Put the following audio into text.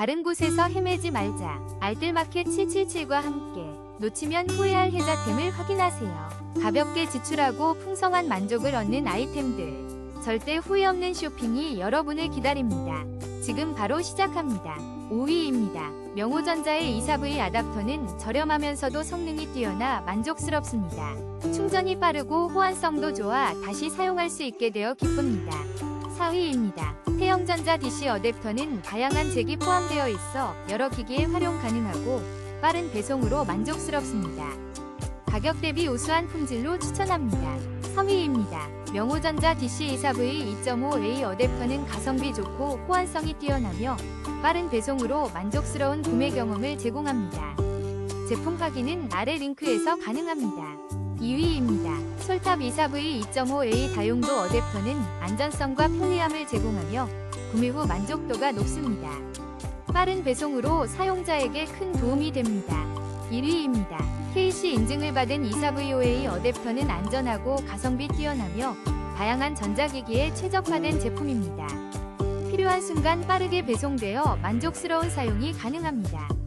다른 곳에서 헤매지 말자. 알뜰마켓 777과 함께 놓치면 후회할 혜자템을 확인하세요. 가볍게 지출하고 풍성한 만족을 얻는 아이템들. 절대 후회 없는 쇼핑이 여러분을 기다립니다. 지금 바로 시작합니다. 5위입니다. 명호전자의 24V 아답터는 저렴하면서도 성능이 뛰어나 만족스럽습니다. 충전이 빠르고 호환성도 좋아 다시 사용할 수 있게 되어 기쁩니다. 4위입니다. 태영전자 DC 어댑터는 다양한 잭이 포함되어 있어 여러 기기에 활용 가능하고 빠른 배송으로 만족스럽습니다. 가격 대비 우수한 품질로 추천합니다. 3위입니다. 명호전자 DC24V 2.5A 어댑터는 가성비 좋고 호환성이 뛰어나며 빠른 배송으로 만족스러운 구매 경험을 제공합니다. 제품 확인은 아래 링크에서 가능합니다. 2위입니다. 솔탑 24V 2.5A 다용도 어댑터는 안전성과 편리함을 제공하며 구매 후 만족도가 높습니다. 빠른 배송으로 사용자에게 큰 도움이 됩니다. 1위입니다. KC 인증을 받은 24VOA 어댑터는 안전하고 가성비 뛰어나며 다양한 전자기기에 최적화된 제품입니다. 필요한 순간 빠르게 배송되어 만족스러운 사용이 가능합니다.